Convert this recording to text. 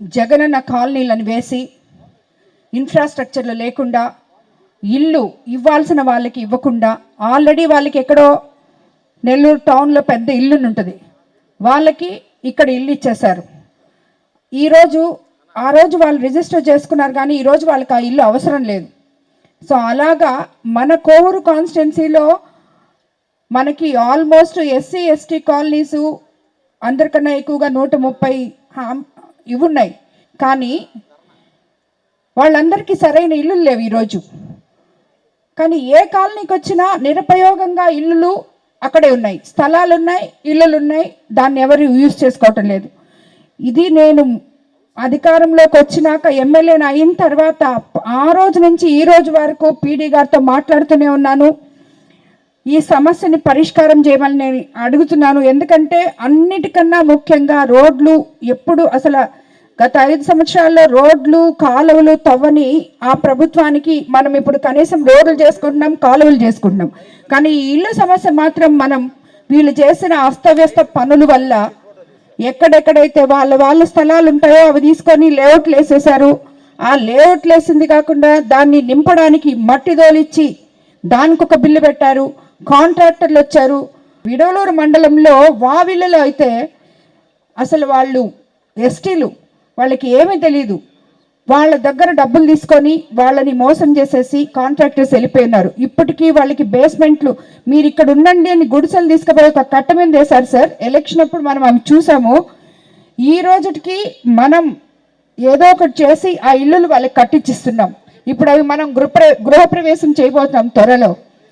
జగనన్న కాలనీలను వేసి ఇన్ఫ్రాస్ట్రక్చర్లు లేకుండా ఇల్లు ఇవ్వాల్సిన వాళ్ళకి ఇవ్వకుండా ఆల్రెడీ వాళ్ళకి ఎక్కడో నెల్లూరు టౌన్లో పెద్ద ఇల్లు ఉంటుంది. వాళ్ళకి ఇక్కడ ఇల్లు ఇచ్చేశారు. ఈరోజు ఆ రోజు వాళ్ళు రిజిస్టర్ చేసుకున్నారు కానీ ఈరోజు వాళ్ళకి ఆ ఇల్లు అవసరం లేదు. సో అలాగా మన కోవూరు కాన్స్టిట్యున్సీలో మనకి ఆల్మోస్ట్ ఎస్సీ ఎస్టీ కాలనీసు అందరికన్నా ఎక్కువగా నూట ముప్పై ఇవి ఉన్నాయి కానీ వాళ్ళందరికీ సరైన ఇల్లు లేవు ఈరోజు. కానీ ఏ కాలనీకి వచ్చినా నిరుపయోగంగా ఇల్లులు అక్కడే ఉన్నాయి. స్థలాలు ఉన్నాయి ఇల్లులు ఉన్నాయి దాన్ని ఎవరు యూజ్ చేసుకోవటం లేదు. ఇది నేను అధికారంలోకి వచ్చినాక ఎమ్మెల్యేని అయిన తర్వాత ఆ రోజు నుంచి ఈ రోజు వరకు పీడీ గారితో మాట్లాడుతూనే ఉన్నాను. ఈ సమస్యని పరిష్కారం చేయమని నేను అడుగుతున్నాను. ఎందుకంటే అన్నిటికన్నా ముఖ్యంగా రోడ్లు ఎప్పుడు అసలు గత ఐదు సంవత్సరాల్లో రోడ్లు కాలువలు తవ్వని ఆ ప్రభుత్వానికి మనం ఇప్పుడు కనీసం రోడ్లు చేసుకుంటున్నాం కాలువలు చేసుకుంటున్నాం. కానీ ఈ ఇళ్ళ సమస్య మాత్రం మనం వీళ్ళు చేసిన అస్తవ్యస్త పనుల వల్ల ఎక్కడెక్కడైతే వాళ్ళ వాళ్ళ స్థలాలు ఉంటాయో అవి తీసుకొని లేఅవుట్లు వేసేసారు ఆ లేఅవుట్లు వేసింది కాకుండా దాన్ని నింపడానికి మట్టి దోలిచ్చి దానికి ఒక బిల్లు పెట్టారు. కాంట్రాక్టర్లు వచ్చారు. విడవలూరు మండలంలో వావిళ్ళలో అయితే అసలు వాళ్ళు ఎస్టీలు. వాళ్ళకి ఏమీ తెలియదు వాళ్ళ దగ్గర డబ్బులు తీసుకొని వాళ్ళని మోసం చేసేసి కాంట్రాక్టర్స్ వెళ్ళిపోయినారు. ఇప్పటికీ వాళ్ళకి బేస్మెంట్లు మీరు ఇక్కడ ఉండండి అని గుడిసెలు తీసుకుపోయి ఒక కట్ట మీద వేశారు సార్. ఎలక్షన్ అప్పుడు మనం అవి చూసాము. ఈ రోజుకి మనం ఏదో ఒకటి చేసి ఆ ఇల్లులు వాళ్ళకి కట్టించిస్తున్నాం. ఇప్పుడు అవి మనం గృహ గృహప్రవేశం చేయబోతున్నాం త్వరలో.